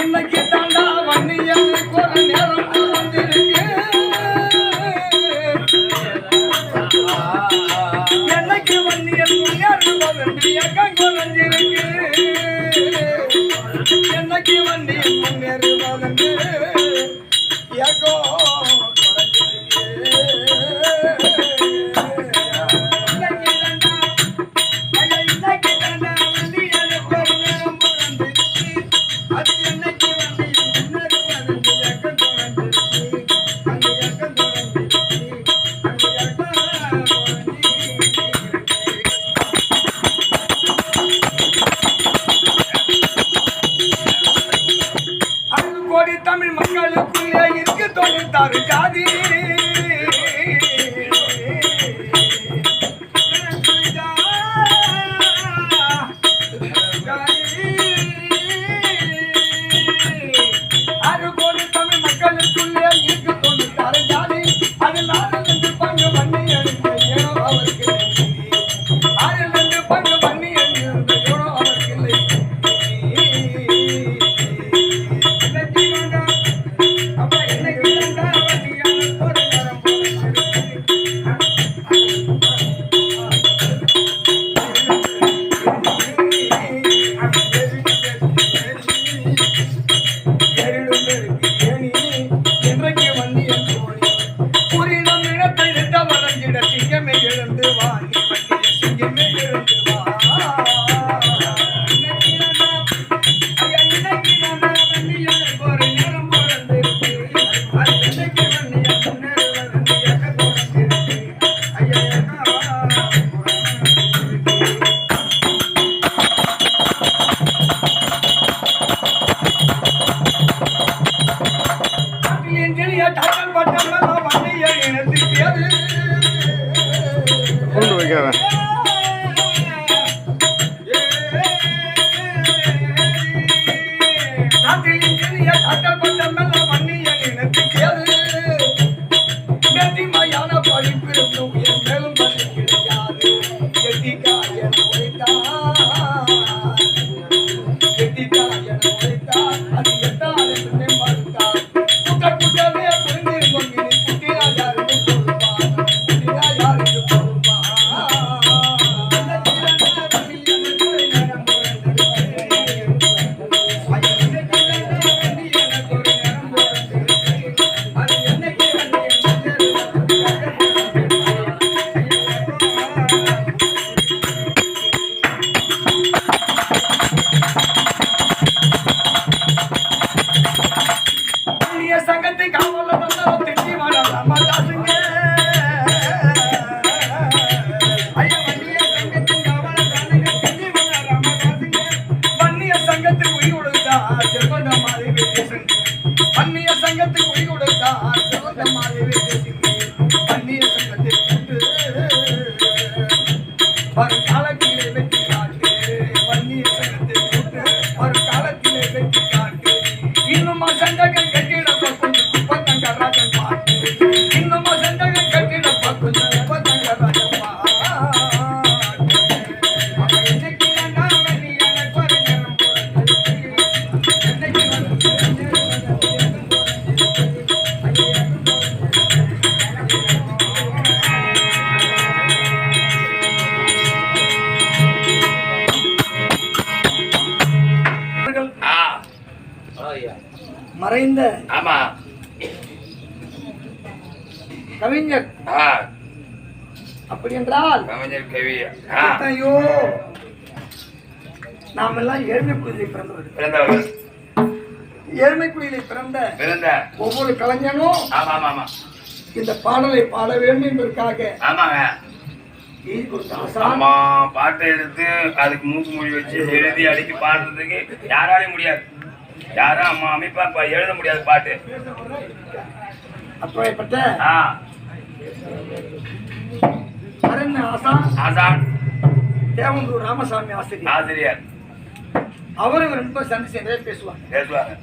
இன்னைக்கு தாண்டா வன்னியனுக்கு ஒரு நேரம் வந்திருக்கு என்னைக்கு வன்னியன் முன்னேறுவதற்கு இயக்கம் குறைஞ்சிருக்கு Vamos. வன்னிய சங்கத்தை காவல வந்தோம் திட்டி வர ராமதாசுங்க. ஐயா சங்கத்துக்கு உயிர் கொடுத்தா செல்வந்த சங்கத்தை கொண்டு வரும் காலத்திலே வெற்றி காட்டு. வன்னிய சங்கத்தை கொண்டு வரும் காலத்தில் மறைந்த ஆமா. கவிஞர். அப்படி என்றால் கவிஞர் கவி. ஐயோ நாம் எல்லாம் ஏழ்மை குடியிலே பிறந்தவர்கள். பிறந்தவர் ஏழ்மை குடியிலே பிறந்த பிறந்த. ஒவ்வொரு கலைஞனும் ஆமா ஆமா இந்த பாடலை பாட வேண்டும் என்பதற்காக ஆமாங்க. பாட்டை எடுத்து அதுக்கு மூக்கு மொழி வச்சு எழுதி அடிக்கி பாடுறதுக்கு யாராலையும் முடியாது. யாரும் அம்மா அமைப்பா எழுத முடியாது பாட்டு. அப்படிப்பட்ட ஆ. அரண் ஆசான் ஆசான். தேவந்தூர் ராமசாமி ஆசிரியர். ஆசிரியர். அவரும் ரெண்டு பேரும் சந்திச்சு நிறைய பேசுவாங்க. பேசுவாங்க.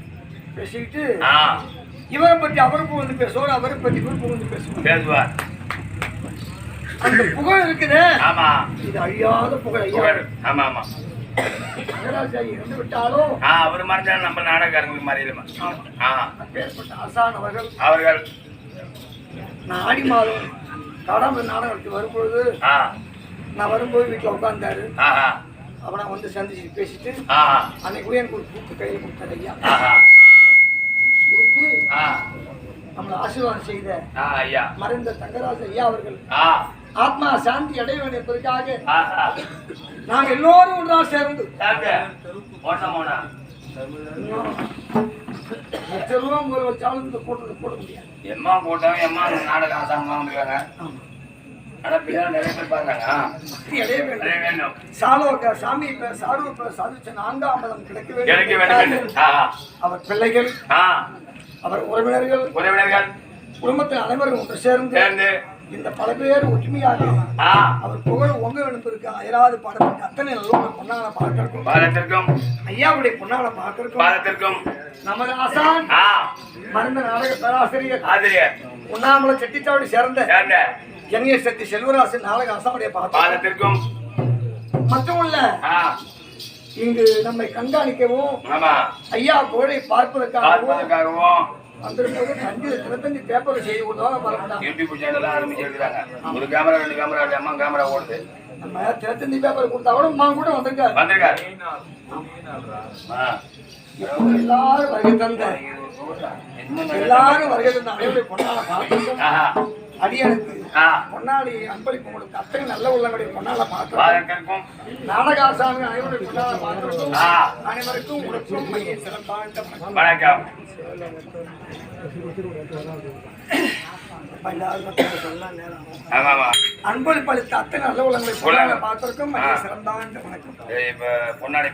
பேசிக்கிட்டு இவரை பத்தி அவருக்கு வந்து பேசுவார் அவரை பத்தி இவருக்கு வந்து பேசுவார். பேசுவார். அந்த புகழ் இருக்குதே. ஆமா. இது அழியாத புகழ் ஐயா. ஆமா ஆமா. அவர் மறைஞ்சா நம்ம நாடகக்காரங்களுக்கு மறையலுமா ஆசான் அவர்கள் நான் ஆடி மாதம் காடாமல் நாடகத்துக்கு வரும்பொழுது நான் வரும்போது வீட்டில் உட்கார்ந்தாரு. அப்ப நான் வந்து சந்திச்சு பேசிட்டு அன்னைக்கு எனக்கு ஒரு கூட்டு கையில் கொடுத்தாரு ஐயா. கொடுத்து நம்மளை ஆசீர்வாதம் செய்த ஆ ஐயா. மறைந்த தங்கராஜ ஐயா அவர்கள் ஆத்மா சாந்தி அடைய வேண்டும் என்பதற்காக ஆஹா. நாங்கள் எல்லோரும் ஒன்றாக சேர்ந்து மோனா செல்வம் ஒரு வச்சாலும் இந்த கூட்டத்தை போட முடியாது. எம்மா போட்டவங்க எம்மா நாடக ஆசாரமா ஆமா. ஆனா பின்னாடி நிறைய பேர் வேணும் சாலோக சாமி இப்ப சாரு இப்ப சாதிச்ச நான்காமதம் கிடைக்க வேண்டும். அவர் பிள்ளைகள் அவர் உறவினர்கள் உறவினர்கள். குடும்பத்தில் அனைவரும் ஒன்று சேர்ந்து சேர்ந்து இந்த பல பேர் ஒற்றுமையாக அவர் புகழ் ஒங்க எழுந்திருக்கு அயராது பாடப்பட்ட அத்தனை நல்ல பொன்னால பார்க்கிறோம் பாதத்திற்கும். ஐயாவுடைய பொன்னால பார்க்கிறோம் பாதத்திற்கும். நமது ஆசான் ஆ. மறந்த நாடக பேராசிரியர். ஆசிரியர். உண்ணாமலை செட்டிச்சாவடி சேர்ந்த சேர்ந்த. என்ஏ சக்தி செல்வராசன் நாடக ஆசானுடைய பாதத்திற்கும். மட்டுமல்ல ஆ. இங்கு நம்மை கண்காணிக்கவும் ஐயா புகழை பார்ப்பதற்காகவும் யூடியூப் சேனல் ஆரம்பிச்சு எடுக்கிறாங்க ஒரு கேமரா ரெண்டு கேமரா அம்மா கேமரா ஓடுது. நம்ம இருபத்தஞ்சு பேப்பர் கொடுத்தா கூட அம்மா கூட வந்திருக்காரு. வந்திருக்காரு. எல்லாரும் வருகை தந்த எல்லாரும் வருகை தந்த பொன்னால பார்த்துருக்கோம். ஆ. பொன்னாடி அன்பளிப்பு உங்களுக்கு அத்தனை நல்ல உள்ளவங்களுடைய பொன்னால பாதத்திற்கும் நாடகாசாமி அனைவருடைய பொன்னால ஆ. அனைவருக்கும் உனக்கும் மைய சிறப்பாக வணக்கம். அன்பளிப்பு அளித்த அத்தனை நல்ல உள்ளவங்களுடைய பொன்னால பார்த்திருக்கோம் மைய சிறந்தாண்ட வணக்கம். பொன்னாடை